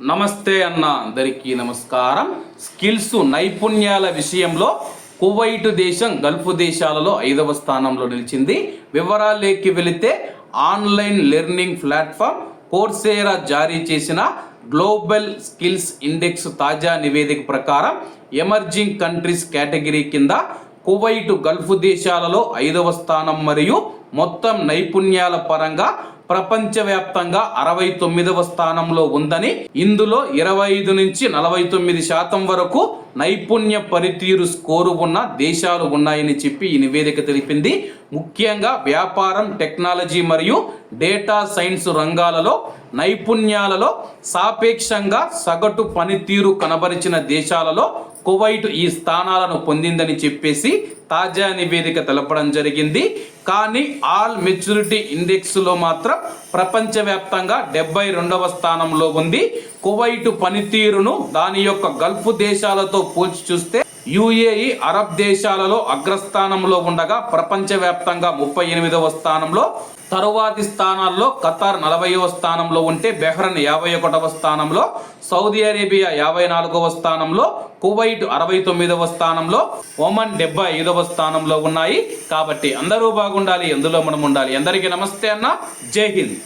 నమస్తే అన్న అందరికీ నమస్కారం. స్కిల్స్ నైపుణ్యాల విషయంలో కువైట్ దేశం గల్ఫ్ దేశాలలో ఐదవ స్థానంలో నిలిచింది. వివరాలేకి వెళితే ఆన్లైన్ లెర్నింగ్ ప్లాట్ఫామ్ కోర్సేరా జారీ చేసిన గ్లోబల్ స్కిల్స్ ఇండెక్స్ తాజా నివేదిక ప్రకారం ఎమర్జింగ్ కంట్రీస్ కేటగిరీ కింద కువైట్ గల్ఫ్ దేశాలలో ఐదవ స్థానం మరియు మొత్తం నైపుణ్యాల పరంగా ప్రపంచవ్యాప్తంగా అరవై తొమ్మిదవ స్థానంలో ఉందని ఇందులో ఇరవై ఐదు నుంచి నలభై తొమ్మిది శాతం వరకు నైపుణ్య పనితీరు స్కోరు ఉన్న దేశాలు ఉన్నాయని చెప్పి ఈ నివేదిక తెలిపింది. ముఖ్యంగా వ్యాపారం టెక్నాలజీ మరియు డేటా సైన్స్ రంగాలలో నైపుణ్యాలలో సాపేక్షంగా సగటు పనితీరు కనబరిచిన దేశాలలో కువైట్ ఈ స్థానాలను పొందిందని చెప్పేసి తాజా నివేదిక తెలపడం జరిగింది. కానీ ఆల్ మెచ్యూరిటీ ఇండెక్స్లో మాత్రం ప్రపంచవ్యాప్తంగా డెబ్బై రెండవ స్థానంలో ఉంది. కువైట్ పనితీరును దాని యొక్క గల్ఫ్ దేశాలతో పోల్చి చూస్తే యుఏఈ అరబ్ దేశాలలో అగ్రస్థానంలో ఉండగా ప్రపంచవ్యాప్తంగా ముప్పై ఎనిమిదవ స్థానంలో తరువాతి స్థానాల్లో ఖతార్ నలభైవ స్థానంలో ఉంటే బెహ్రన్ యాభై ఒకటవ స్థానంలో సౌదీ అరేబియా యాభై నాలుగవ స్థానంలో కువైట్ అరవై తొమ్మిదవ స్థానంలో ఒమన్ డెబ్బై ఐదవ స్థానంలో ఉన్నాయి. కాబట్టి అందరూ బాగుండాలి ఎందులో మనం ఉండాలి అందరికీ నమస్తే అన్న. జై హింద్.